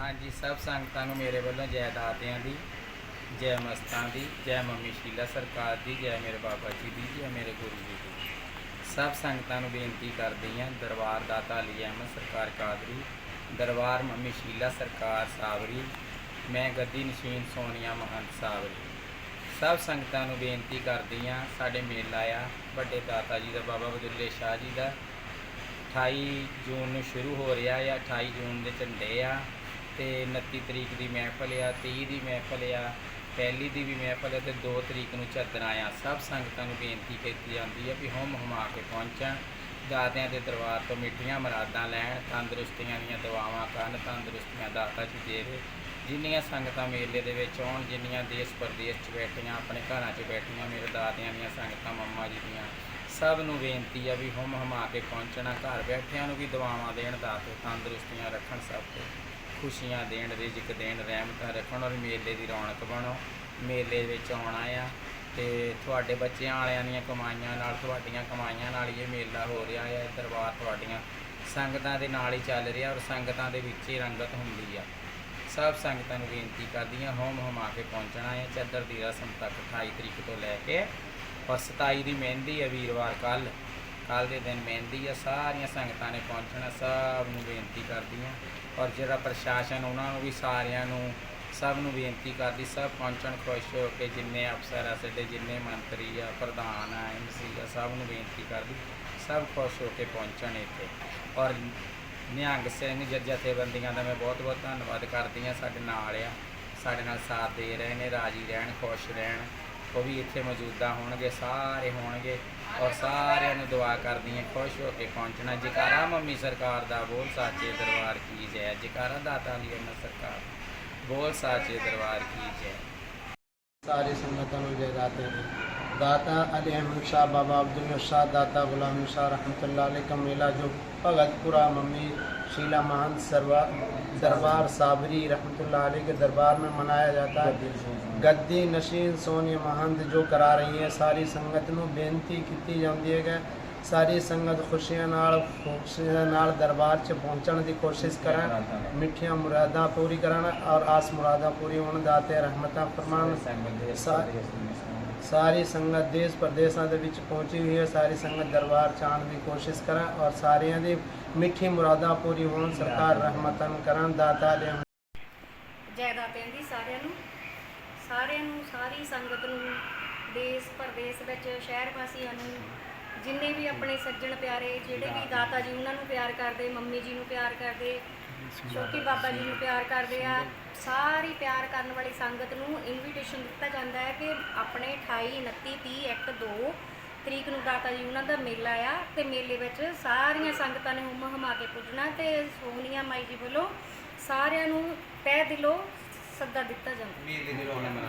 ਹਾਂਜੀ, ਸਭ ਸੰਗਤਾਂ ਨੂੰ ਮੇਰੇ ਵੱਲੋਂ ਜੈ ਦਾਤਿਆਂ ਦੀ, ਜੈ ਮਸਤਾਂ ਦੀ, ਜੈ ਮੰਮੀ ਸ਼ੀਲਾ ਸਰਕਾਰ ਦੀ, ਜੈ ਮੇਰੇ ਬਾਬਾ ਜੀ ਦੀ, ਜੈ ਮੇਰੇ ਗੁਰੂ ਜੀ ਦੀ। ਸਭ ਸੰਗਤਾਂ ਨੂੰ ਬੇਨਤੀ ਕਰਦੀ ਹਾਂ, ਦਰਬਾਰ ਦਾਤਾ ਅਲੀ ਅਹਿਮਦ ਸਰਕਾਰ ਕਾਦਰੀ, ਦਰਬਾਰ ਮੰਮੀ ਸ਼ੀਲਾ ਸਰਕਾਰ ਸਾਵਰੀ ਮੈਂ ਗੱਦੀ ਨਸ਼ੀਨ ਸੋਨੀਆ ਮਹੰਤ ਸਾਵਰੀ ਸਭ ਸੰਗਤਾਂ ਨੂੰ ਬੇਨਤੀ ਕਰਦੀ ਹਾਂ, ਸਾਡੇ ਮੇਲਾ ਆ, ਵੱਡੇ ਦਾਤਾ ਜੀ ਦਾ, ਬਾਬਾ ਬਦੁੱਲੇ ਸ਼ਾਹ ਜੀ ਦਾ। 28 ਜੂਨ ਨੂੰ ਸ਼ੁਰੂ ਹੋ ਰਿਹਾ ਆ 28 ਜੂਨ ਦੇ ਝੰਡੇ ਆ ਤੇ 29 ਤਰੀਕ ਦੀ ਮਹਿਫਲ ਆ 30 ਦੀ ਮਹਿਫਲ ਆ ਪਹਿਲੀ ਦੀ ਵੀ ਮਹਿਫਲ ਹੈ ਤੇ 2 ਤਰੀਕ ਨੂੰ ਚਾਦਰਾਂ ਆ। ਸਭ ਸੰਗਤਾਂ ਨੂੰ ਬੇਨਤੀ ਕੀਤੀ ਜਾਂਦੀ ਆ ਵੀ ਹੁਮ ਹੁਮਾ ਕੇ ਪਹੁੰਚਣ ਦਾਤਿਆਂ ਦੇ ਦਰਬਾਰ ਤੋਂ ਮਿੱਠੀਆਂ ਮਰਾਦਾਂ ਲੈਣ, ਤੰਦਰੁਸਤੀਆਂ ਦੀਆਂ ਦੁਆਵਾਂ ਕਰਨ, ਤੰਦਰੁਸਤੀਆਂ ਦਾਤਾ ਜੀ ਦੇਵੇ ਜਿੰਨੀਆਂ ਸੰਗਤਾਂ ਮੇਲੇ ਦੇ ਵਿੱਚ ਆਉਣ, ਜਿੰਨੀਆਂ ਦੇਸ਼ ਪ੍ਰਦੇਸ਼ 'ਚ ਬੈਠੀਆਂ, ਆਪਣੇ ਘਰਾਂ 'ਚ ਬੈਠੀਆਂ, ਮੇਰੇ ਦਾਦਿਆਂ ਦੀਆਂ ਸੰਗਤਾਂ, ਮੰਮਾ ਜੀ ਦੀਆਂ, ਸਭ ਨੂੰ ਬੇਨਤੀ ਆ ਵੀ ਹੁਮ ਹੁਮਾ ਕੇ ਪਹੁੰਚਣਾ, ਘਰ ਬੈਠਿਆਂ ਨੂੰ ਵੀ ਦੁਆਵਾਂ ਦੇਣ, ਦਾਤੇ ਤੰਦਰੁਸਤੀਆਂ ਰੱਖਣ ਸਭ ਤੇ। ਖੁਸ਼ੀਆਂ ਦੇਣ, ਰਿਜ਼ਕ ਦੇਣ, ਰਹਿਮਤਾਂ ਰੱਖਣ ਔਰ ਮੇਲੇ ਦੀ ਰੌਣਕ ਬਣੋ। ਮੇਲੇ ਵਿੱਚ ਆਉਣਾ ਆ ਤੇ ਤੁਹਾਡੇ ਬੱਚਿਆਂ ਵਾਲਿਆਂ ਦੀਆਂ ਕਮਾਈਆਂ ਨਾਲ, ਤੁਹਾਡੀਆਂ ਕਮਾਈਆਂ ਨਾਲ ਹੀ ਇਹ ਮੇਲਾ ਹੋ ਰਿਹਾ ਹੈ ਦਰਬਾਰ ਤੁਹਾਡੀਆਂ ਸੰਗਤਾਂ ਦੇ ਨਾਲ ਹੀ ਚੱਲ ਰਿਹਾ ਔਰ ਸੰਗਤਾਂ ਦੇ ਵਿੱਚ ਹੀ ਰੰਗਤ ਹੁੰਦੀ ਆ। ਸਭ ਸੰਗਤਾਂ ਨੂੰ ਬੇਨਤੀ ਕਰਦੀ ਹਾਂ ਹੋਮ ਹਮਾ ਕੇ ਪਹੁੰਚਣਾ ਹੈ। ਚੱਦਰ ਦੀ ਰਸਮ ਤੱਕ 28 ਤਰੀਕ ਤੋਂ ਲੈ ਕੇ ਔਰ 27 ਦੀ ਮਹਿੰਦੀ ਹੈ ਵੀਰਵਾਰ ਕੱਲ ਕੱਲ ਦੇ ਦਿਨ ਮਹਿੰਦੀ ਹੈ, ਸਾਰੀਆਂ ਸੰਗਤਾਂ ਨੇ ਪਹੁੰਚਣਾ, ਸਭ ਨੂੰ ਬੇਨਤੀ ਕਰਦੀ ਹਾਂ। ਔਰ ਜਿਹੜਾ ਪ੍ਰਸ਼ਾਸਨ ਉਹਨਾਂ ਨੂੰ ਵੀ ਸਾਰਿਆਂ ਨੂੰ ਸਭ ਨੂੰ ਬੇਨਤੀ ਕਰਦੀ, ਸਭ ਪਹੁੰਚਣ ਖੁਸ਼ ਹੋ ਕੇ ਜਿੰਨੇ ਅਫਸਰ ਆ, ਸਾਡੇ ਜਿੰਨੇ ਮੰਤਰੀ ਆ, ਪ੍ਰਧਾਨ ਆ ਐਮਸੀ ਆ, ਸਭ ਨੂੰ ਬੇਨਤੀ ਕਰਦੀ, ਸਭ ਖੁਸ਼ ਹੋ ਕੇ ਪਹੁੰਚਣ ਇੱਥੇ। ਔਰ ਨਿਹੰਗ ਸਿੰਘ ਜ- ਜਥੇਬੰਦੀਆਂ ਦਾ ਮੈਂ ਬਹੁਤ ਬਹੁਤ ਧੰਨਵਾਦ ਕਰਦੀ ਹਾਂ ਸਾਡੇ ਨਾਲ ਆ। ਸਾਡੇ ਨਾਲ ਸਾਥ ਦੇ ਰਹੇ ਨੇ, ਰਾਜੀ ਰਹਿਣ, ਖੁਸ਼ ਰਹਿਣ। ਉਹ ਵੀ ਇੱਥੇ ਮੌਜੂਦਾ ਹੋਣਗੇ, ਸਾਰੇ ਹੋਣਗੇ ਔਰ ਸਾਰਿਆਂ ਨੂੰ ਦੁਆ ਕਰਦੀ ਹਾਂ, ਖੁਸ਼ ਹੋ ਕੇ ਪਹੁੰਚਣਾ। ਜਕਾਰਾ, ਮੰਮੀ ਸਰਕਾਰ ਦਾ ਬੋਲ ਸਾਚੇ ਦਰਬਾਰ ਕੀ ਜੈ। ਜਕਾਰਾ ਦਾਤਾ ਦੀ ਅੰਮ੍ਰਿਤ ਸਰਕਾਰ, ਬੋਲ ਸਾਚੇ ਦਰਬਾਰ ਕੀ ਜੈ। ਸਾਰੀ ਸੰਗਤਾਂ ਨੂੰ ਜੈ ਦਾਤੇ ਦੀ दाता अली अहमद शाह बाबा अब्दुल शाह दाता गुलाम शाह रहमत का मेला जो भगतपुरा मम्मी शीला महंत सरवा दरबार साबरी रहमत के दरबार में मनाया जाता है गद्दी नशीन सोनिया महंत जो करा रही है सारी संगत में बेनती की जाती है कि ਸਾਰੀ ਸੰਗਤ ਖੁਸ਼ੀਆਂ ਨਾਲ ਖੁਸ਼ੀਆਂ ਨਾਲ ਦਰਬਾਰ 'ਚ ਪਹੁੰਚਣ ਦੀ ਕੋਸ਼ਿਸ਼ ਕਰਨ ਮਿੱਠੀਆਂ ਮੁਰਾਦਾਂ ਪੂਰੀ ਕਰਨ ਔਰ ਆਸ ਮੁਰਾਦਾਂ ਪੂਰੀ ਹੋਣ ਦਾਤੇ ਰਹਿਮਤਾਂ ਫਰਮਾਨ ਸਾਰੀ ਸੰਗਤ ਦੇਸ਼ ਪ੍ਰਦੇਸ਼ਾਂ ਦੇ ਵਿੱਚ ਪਹੁੰਚੀ ਹੋਈ ਹੈ। ਸਾਰੀ ਸੰਗਤ ਦਰਬਾਰ 'ਚ ਦੀ ਕੋਸ਼ਿਸ਼ ਕਰਨ ਔਰ ਸਾਰਿਆਂ ਦੀ ਮਿੱਠੀ ਮੁਰਾਦਾਂ ਪੂਰੀ ਹੋਣ। ਸਰਕਾਰ ਰਹਿਮਤਾਂ ਕਰਨ, ਦਾਤਾ ਦੇ ਜਾਇਦਾਦ ਦੀ ਸਾਰਿਆਂ ਨੂੰ ਸਾਰਿਆਂ ਨੂੰ, ਸਾਰੀ ਸੰਗਤ ਨੂੰ, ਦੇਸ਼ ਪ੍ਰਦੇਸ਼ ਵਿੱਚ, ਸ਼ਹਿਰ ਵਾਸੀਆਂ ਨੂੰ, ਜਿੰਨੇ ਵੀ ਆਪਣੇ ਸੱਜਣ ਪਿਆਰੇ, ਜਿਹੜੇ ਵੀ ਦਾਤਾ ਜੀ, ਉਹਨਾਂ ਨੂੰ ਪਿਆਰ ਕਰਦੇ, ਮੰਮੀ ਜੀ ਨੂੰ ਪਿਆਰ ਕਰਦੇ ਛੋਟੀ ਬਾਬਾ ਜੀ ਨੂੰ ਪਿਆਰ ਕਰਦੇ ਆ, ਸਾਰੀ ਪਿਆਰ ਕਰਨ ਵਾਲੀ ਸੰਗਤ ਨੂੰ ਇਨਵੀਟੇਸ਼ਨ ਦਿੱਤਾ ਜਾਂਦਾ ਹੈ ਕਿ ਆਪਣੇ 28 29 30 1 2 ਤਰੀਕ ਨੂੰ ਦਾਤਾ ਜੀ ਉਹਨਾਂ ਦਾ ਮੇਲਾ ਆ ਤੇ ਮੇਲੇ ਵਿੱਚ ਸਾਰੀਆਂ ਸੰਗਤਾਂ ਨੇ ਹੁਮ ਹਮਾ ਕੇ ਪੁੱਜਣਾ ਤੇ ਸੋਹਣੀਆਂ ਮਾਈ ਜੀ ਵੱਲੋਂ ਸਾਰਿਆਂ ਨੂੰ ਤਹਿ ਦਿਲੋਂ ਸੱਦਾ ਦਿੱਤਾ ਜਾਂਦਾ ਮੇਲੇ ਦੀ ਰੌਣਕ